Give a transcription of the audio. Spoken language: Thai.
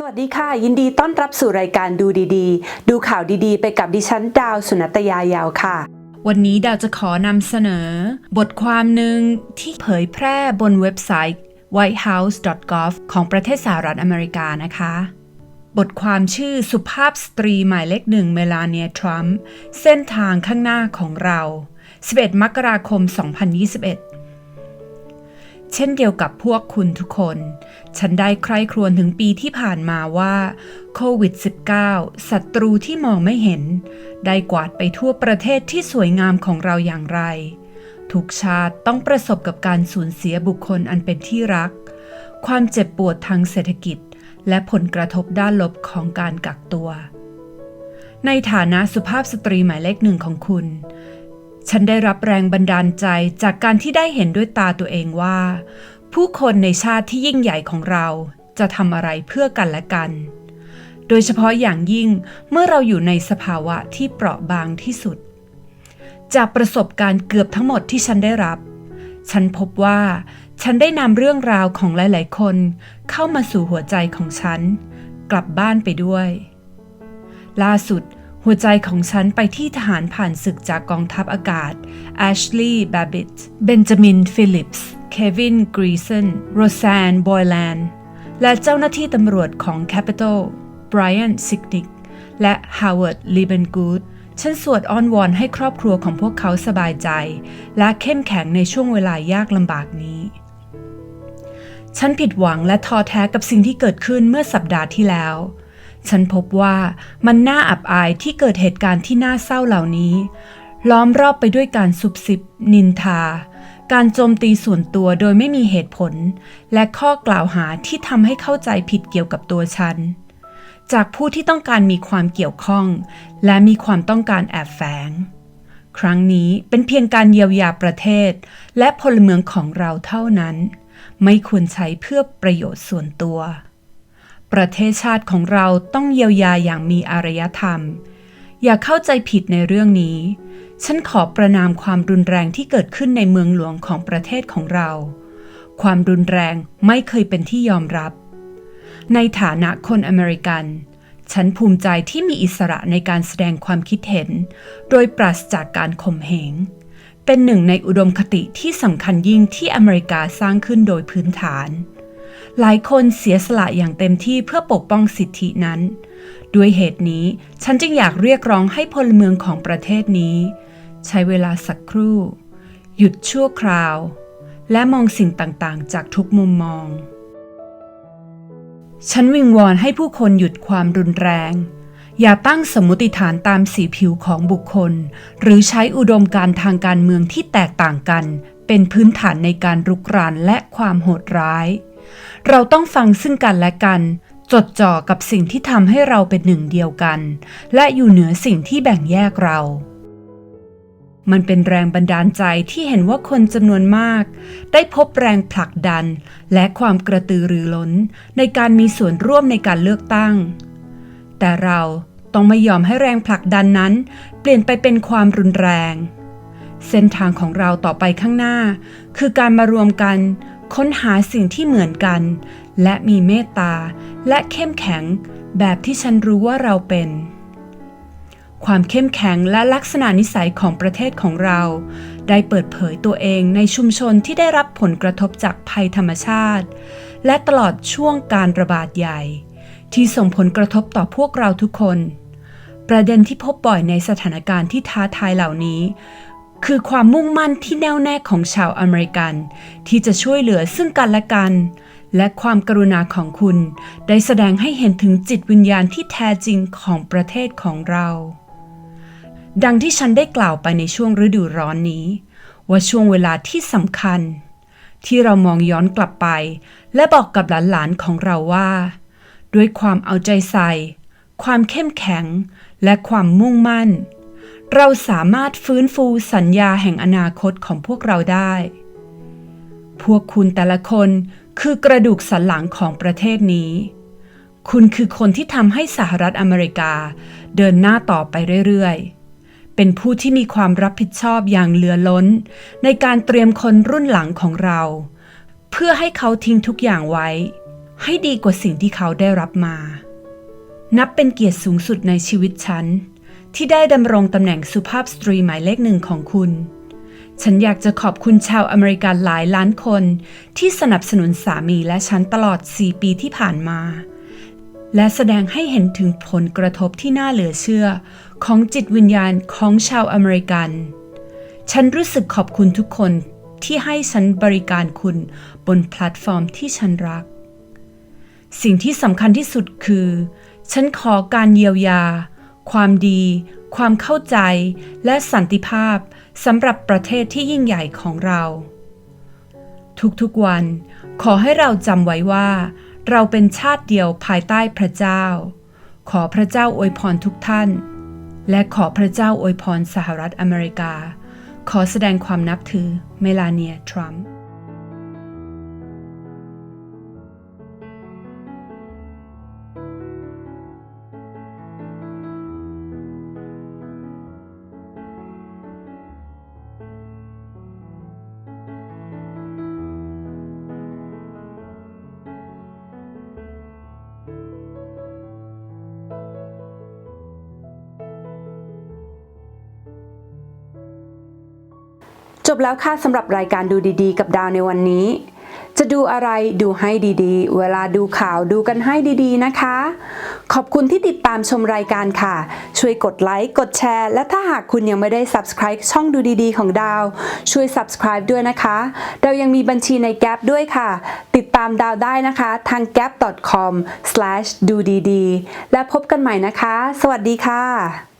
สวัสดีค่ะ ยินดีต้อนรับสู่รายการดูดีๆ ดูข่าวดีๆ ไปกับดิฉันดาวสุนัตยายาวค่ะ วันนี้ดาวจะขอนำเสนอ บทความหนึ่งที่เผยแพร่บนเว็บไซต์ whitehouse.gov ของประเทศสหรัฐอเมริกานะคะ บทความชื่อสุภาพสตรีหมายเลขหนึ่งเมลาเนียทรัมป์เส้นทางข้างหน้าของเรา 11 มกราคม 2021 เช่นเดียวกับพวกคุณทุกคน ฉันได้ใคร่ครวญถึงปีที่ผ่านมาว่าโควิด -19 ศัตรูที่มองไม่เห็น ได้กวาดไปทั่วประเทศที่สวยงามของเราอย่างไร ทุกชาติต้องประสบกับการสูญเสียบุคคลอันเป็นที่รัก ความเจ็บปวดทางเศรษฐกิจ และผลกระทบด้านลบของการกักตัว ในฐานะสุภาพสตรีหมายเลขหนึ่งของคุณ ฉันได้รับแรงบันดาลใจจากการที่ได้เห็นด้วยตาตัวเองว่า ผู้คนในชาติที่ยิ่งใหญ่ของเราจะทำอะไรเพื่อกันและกัน โดยเฉพาะอย่างยิ่งเมื่อเราอยู่ในสภาวะที่เปราะบางที่สุด จากประสบการณ์เกือบทั้งหมดที่ฉันได้รับ ฉันพบว่าฉันได้นำเรื่องราวของหลาย ๆ คนเข้ามาสู่หัวใจของฉัน กลับบ้านไปด้วย ล่าสุด หัวใจของฉันไปที่ทหารผ่านศึกจากกองทัพอากาศ Ashley Babbitt Benjamin Phillips Kevin Greason Roseanne Boylan และเจ้าหน้าที่ตำรวจของ Capitol Brian Sicknick และ Howard Liebengut ฉันสวดอ้อนวอนให้ครอบครัวของพวกเขาสบายใจ และเข้มแข็งในช่วงเวลายากลำบากนี้ ฉันผิดหวังและท้อแท้กับสิ่งที่เกิดขึ้นเมื่อสัปดาห์ที่แล้ว ฉันพบว่ามันน่าอับอายที่เกิดเหตุการณ์ที่น่าเศร้าเหล่านี้ ล้อมรอบไปด้วยการซุบซิบ นินทา การโจมตีส่วนตัวโดยไม่มีเหตุผล และข้อกล่าวหาที่ทำให้เข้าใจผิดเกี่ยวกับตัวฉัน จากผู้ที่ต้องการมีความเกี่ยวข้อง และมีความต้องการแอบแฝง ครั้งนี้เป็นเพียงการเยียวยาประเทศ และพลเมืองของเราเท่านั้น ไม่ควรใช้เพื่อประโยชน์ส่วนตัว ประเทศชาติของเราต้องเยียวยาอย่างมีอารยธรรม อย่าเข้าใจผิดในเรื่องนี้ ฉันขอประนามความรุนแรงที่เกิดขึ้นในเมืองหลวงของประเทศของเรา ความรุนแรงไม่เคยเป็นที่ยอมรับ ในฐานะคนอเมริกัน ฉันภูมิใจที่มีอิสระในการแสดงความคิดเห็น โดยปราศจากการข่มเหง เป็นหนึ่งในอุดมคติที่สำคัญยิ่งที่อเมริกาสร้างขึ้นโดยพื้นฐาน หลายคนเสียสละอย่างเต็มที่เพื่อปกป้องสิทธินั้น ด้วยเหตุนี้ฉันจึงอยากเรียกร้องให้พลเมืองของประเทศนี้ ใช้เวลาสักครู่ หยุดชั่วคราว และมองสิ่งต่างๆ จากทุกมุมมอง ฉันวิงวอนให้ผู้คนหยุดความรุนแรง อย่าตั้งสมมติฐานตามสีผิวของบุคคล หรือใช้อุดมการทางการเมืองที่แตกต่างกัน เป็นพื้นฐานในการรุกรานและความโหดร้าย เราต้องฟังซึ่งกันและกัน จดจ่อกับสิ่งที่ทำให้เราเป็นหนึ่งเดียวกัน และอยู่เหนือสิ่งที่แบ่งแยกเรา มันเป็นแรงบันดาลใจที่เห็นว่าคนจำนวนมาก ได้พบแรงผลักดัน และความกระตือรือร้น ในการมีส่วนร่วมในการเลือกตั้ง แต่เราต้องไม่ยอมให้แรงผลักดันนั้น เปลี่ยนไปเป็นความรุนแรง เส้นทางของเราต่อไปข้างหน้า คือการมารวมกัน ค้นหาสิ่งที่เหมือนกัน และมีเมตตา และเข้มแข็ง แบบที่ฉันรู้ว่าเราเป็น ความเข้มแข็งและลักษณะนิสัยของประเทศของเรา ได้เปิดเผยตัวเองในชุมชนที่ได้รับผลกระทบจากภัยธรรมชาติ และตลอดช่วงการระบาดใหญ่ ที่ส่งผลกระทบต่อพวกเราทุกคน ประเด็นที่พบบ่อยในสถานการณ์ที่ท้าทายเหล่านี้ คือความมุ่งมั่นที่แน่วแน่ของชาวอเมริกัน ที่จะช่วยเหลือซึ่งกันและกัน และความกรุณาของคุณ ได้แสดงให้เห็นถึงจิตวิญญาณที่แท้จริงของประเทศของเรา ดังที่ฉันได้กล่าวไปในช่วงฤดูร้อนนี้ ว่าช่วงเวลาที่สำคัญ ที่เรามองย้อนกลับไป และบอกกับหลานๆของเราว่า ด้วยความเอาใจใส่ ความเข้มแข็ง และความมุ่งมั่น เราสามารถฟื้นฟูสัญญาแห่งอนาคตของพวกเราได้ พวกคุณแต่ละคนคือกระดูกสันหลังของประเทศนี้ คุณคือคนที่ทำให้สหรัฐอเมริกาเดินหน้าต่อไปเรื่อยๆ เป็นผู้ที่มีความรับผิดชอบอย่างเหลือล้น ในการเตรียมคนรุ่นหลังของเรา เพื่อให้เขาทิ้งทุกอย่างไว้ ให้ดีกว่าสิ่งที่เขาได้รับมา นับเป็นเกียรติสูงสุดในชีวิตฉัน ที่ได้ดำรงตำแหน่งสุภาพสตรีหมายเลขหนึ่งของคุณ ฉันอยากจะขอบคุณชาวอเมริกันหลายล้านคน ที่สนับสนุนสามีและฉันตลอด 4 ปีที่ผ่านมา และแสดงให้เห็นถึงผลกระทบที่น่าเหลือเชื่อ ของจิตวิญญาณของชาวอเมริกัน ฉันรู้สึกขอบคุณทุกคนที่ให้ฉันบริการคุณบนแพลตฟอร์มที่ฉันรัก สิ่งที่สำคัญที่สุดคือ ฉันขอการเยียวยา ความดี ความเข้าใจ และสันติภาพสำหรับประเทศที่ยิ่งใหญ่ของเรา ทุกๆวัน ขอให้เราจำไว้ว่า เราเป็นชาติเดียวภายใต้พระเจ้า ขอพระเจ้าอวยพรทุกท่าน และขอพระเจ้าอวยพรสหรัฐอเมริกา ขอแสดงความนับถือเมลาเนียทรัมป์ บแล้วค่ะสำหรับรายการดูดีๆ กับดาวในวันนี้ จะดูอะไรดูให้ดีๆ เวลาดูข่าวดูกันให้ดีๆนะคะ ขอบคุณที่ติดตามชมรายการค่ะ ช่วยกดไลค์กดแชร์ และถ้าหากคุณยังไม่ได้ subscribe ช่องดูดีๆ ของดาว ช่วย subscribe ด้วยนะคะเรายังมีบัญชีใน Gap ด้วยค่ะ ติดตามดาวได้นะคะทาง gap.com/do ดีๆและพบกันใหม่นะคะ สวัสดีค่ะ